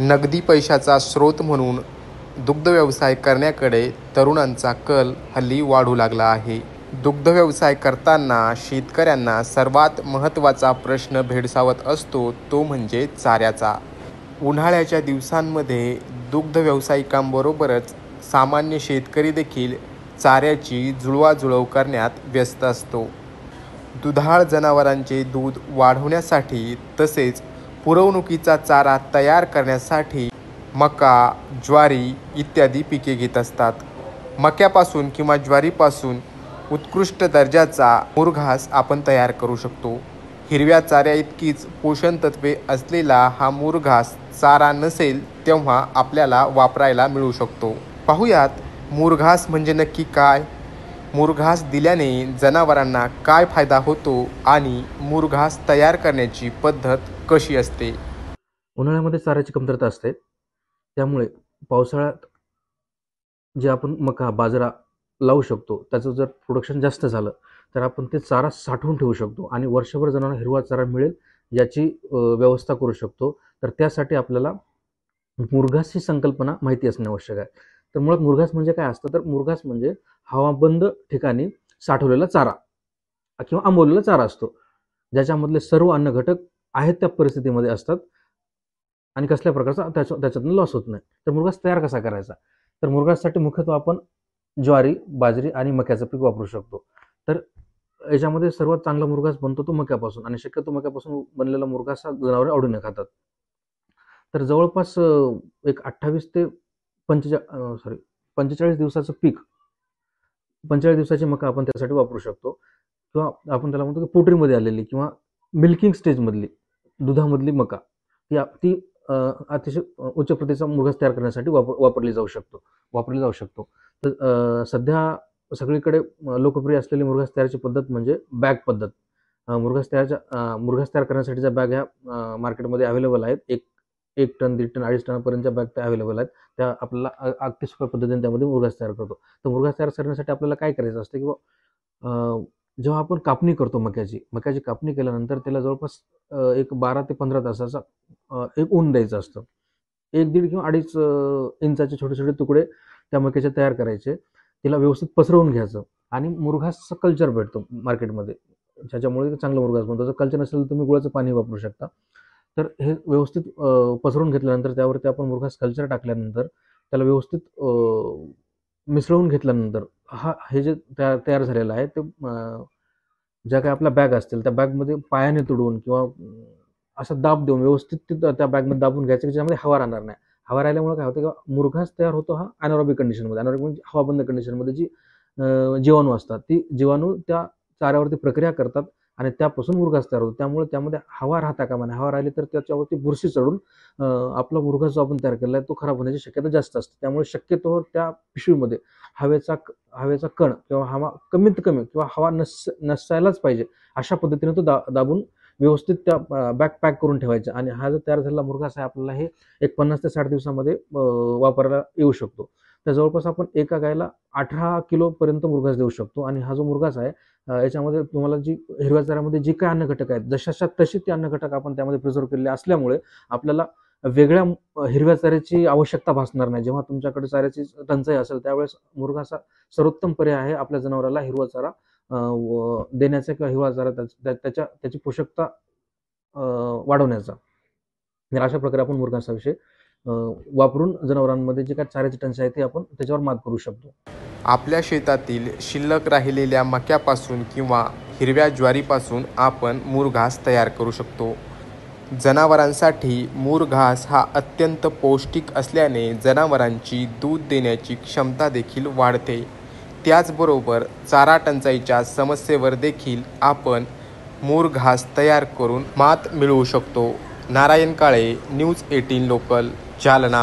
नगदी पैशाचा स्रोत म्हणून दुग्ध व्यवसाय करण्याकडे तरुणांचा कल हल्ली वाढू लागला आहे. दुग्ध व्यवसाय करताना शेतकऱ्यांना सर्वात महत्त्वाचा प्रश्न भेडसावत असतो तो म्हणजे चाऱ्याचा. उन्हाळ्याच्या दिवसांमध्ये दुग्ध व्यावसायिकांबरोबरच सामान्य शेतकरी देखील चाऱ्याची जुळवाजुळव करण्यात व्यस्त असतो. दुधाळ जनावरांचे दूध वाढवण्यासाठी तसेच पुरवणुकीचा चारा तयार करण्यासाठी मका ज्वारी इत्यादी पिके घेत असतात. मक्यापासून किंवा ज्वारीपासून उत्कृष्ट दर्जाचा मुरघास आपण तयार करू शकतो. हिरव्या चाऱ्या इतकीच पोषण तत्वे असलेला हा मुरघास चारा नसेल तेव्हा आपल्याला वापरायला मिळू शकतो. पाहुयात मुरघास म्हणजे नक्की काय? मुरघास दिल्याने जनावरांना काय फायदा होतो आणि मुरघास तयार करण्याची पद्धत कशी असते? उन्हाळ्यामध्ये चाऱ्याची कमतरता असते. त्यामुळे पावसाळ्यात जे आपण मका बाजरा लावू शकतो त्याचं जर प्रोडक्शन जास्त झालं तर आपण ते चारा साठवून ठेवू शकतो आणि वर्षभर जणांना हिरवा चारा मिळेल याची व्यवस्था करू शकतो. तर त्यासाठी आपल्याला मुरघास ही संकल्पना माहिती असणे आवश्यक आहे. तर मुळात मुरघास म्हणजे काय असतं? तर मुरघास म्हणजे हवाबंद ठिकाणी साठवलेला चारा किंवा आंबवलेला चारा असतो. ज्याच्यामधले सर्व अन्न घटक आहेत त्या परिस्थितीमध्ये असतात आणि कसल्या प्रकारचा त्याच्या त्याच्यातून लॉस होत नाही. तर मुरघास तयार कसा करायचा? तर मुरघाससाठी मुख्यत्वे आपण ज्वारी बाजरी आणि मक्याचं पीक वापरू शकतो. तर याच्यामध्ये सर्वात चांगला मुरघास बनतो तो मक्यापासून आणि शक्यतो मक्यापासून बनलेला मुरघास हा जनावरे आवडीने खातात. तर जवळपास एक अठ्ठावीस ते पंचेचा सॉरी पंचेचाळीस दिवसाचं पीक पंचेचाळीस दिवसाची मका आपण त्यासाठी वापरू शकतो. किंवा आपण त्याला म्हणतो की पोटरीमध्ये आलेली किंवा मिल्किंग स्टेजमधली दुधामधली मका ती ती अतिशय उच्च प्रतीचा मुरघास तयार करण्यासाठी वापर वापरली जाऊ शकतो वापरली जाऊ शकतो. तर सध्या सगळीकडे लोकप्रिय असलेली मुरघास तयारची पद्धत म्हणजे बॅग पद्धत. मुरघास तयारच्या मुरघास तयार करण्यासाठीच्या बॅग ह्या मार्केटमध्ये अवेलेबल आहेत एक एक टन दीड टन अडीच टनापर्यंतच्या बॅग त्या अवेलेबल आहेत. त्या आपल्याला अगदी सोप्या पद्धतीने त्यामध्ये मुरघास तयार करतो. तर मुरघास तयार करण्यासाठी आपल्याला काय करायचं असतं किंवा जेव्हा आपण कापणी करतो मक्याची मक्याची कापणी केल्यानंतर त्याला जवळपास एक बारा ते पंधरा तासाचा एक ऊन द्यायचं असतं. एक दीड किंवा अडीच इंचाचे छोटे छोटे तुकडे त्या मक्याचे तयार करायचे. तिला व्यवस्थित पसरवून घ्यायचं आणि मुरघासचं कल्चर भेटतो मार्केटमध्ये. ज्याच्यामुळे चांगलं मुरघास बनतो. जर कल्चर नसेल तर तुम्ही गुळाचं पाणी वापरू शकता. तर हे व्यवस्थित पसरून घेतल्यानंतर त्यावरती आपण मुरघास कल्चर टाकल्यानंतर त्याला व्यवस्थित मिसळवून मिसळून घेतल्यानंतर हा हे जे तयार तयार झालेलं आहे ते ज्या काही आपल्या बॅग असतील त्या बॅगमध्ये पायाने तुडवून किंवा असा दाब देऊन व्यवस्थित ते त्या- बॅगमध्ये दाबून घ्यायचं की ज्यामध्ये हवा राहणार नाही. हवा राहिल्यामुळे काय होतं की मुरघास तयार होतो हा अनारोबिक कंडिशनमध्ये अनारोबिक म्हणजे हवाबंद कंडिशनमध्ये जी जीवाणू असतात ती जीवाणू त्या चाऱ्यावरती प्रक्रिया करतात आणि त्यापासून मुरघास तयार होतो. त्यामुळे त्यामध्ये हवा राहता कामा नये. हवा राहिली तर त्याच्यावरती बुरशी चढून आपला मुरघा जो आपण तयार केला आहे तो खराब होण्याची शक्यता जास्त असते. त्यामुळे शक्यतोवर त्या पिशवीमध्ये हवेचा क- हवेचा कण किंवा हवा कमीत कमी किंवा हवा नस नसायलाच पाहिजे अशा पद्धतीने तो दा दाबून व्यवस्थित त्या बॅग पॅक करून ठेवायचा. आणि हा जो तयार झालेला मुरघास आहे आपल्याला हे एक पन्नास ते साठ दिवसामध्ये वापरायला येऊ शकतो. तर जवळपास आपण एका गायला अठरा किलोपर्यंत मुरघास देऊ शकतो. आणि हा जो मुरघास आहे याच्यामध्ये तुम्हाला जी हिरव्या चाऱ्यामध्ये जी काय अन्नघटक आहेत जशाशा तशी ते अन्नघटक आपण त्यामध्ये प्रिझर्व केलेले असल्यामुळे आपल्याला वेगळ्या हिरव्या चाऱ्याची आवश्यकता भासणार नाही. जेव्हा तुमच्याकडे चाऱ्याची टंचाई असेल त्यावेळेस मुरघासा सर्वोत्तम पर्याय आहे आपल्या जनावराला हिरवा चारा व- देण्याचा किंवा हिरवा चारा त्या- त्याच्या त्याची पोषकता वाढवण्याचा. तर अशा प्रकारे आपण मुरघासाविषयी विषय वापरून जनावरांमध्ये जे काय चाऱ्याची टंचाई आहे ते आपण त्याच्यावर मात करू शकतो. आपल्या शेतातील शिल्लक राहिलेल्या मक्यापासून किंवा हिरव्या ज्वारीपासून आपण मुरघास तयार करू शकतो. जनावरांसाठी मुरघास हा अत्यंत पौष्टिक असल्याने जनावरांची दूध देण्याची क्षमता देखील वाढते. त्याचबरोबर चारा टंचाईच्या समस्येवर देखील आपण मुरघास तयार करून मात मिळवू शकतो. Narayan Kale news eighteen local. चालना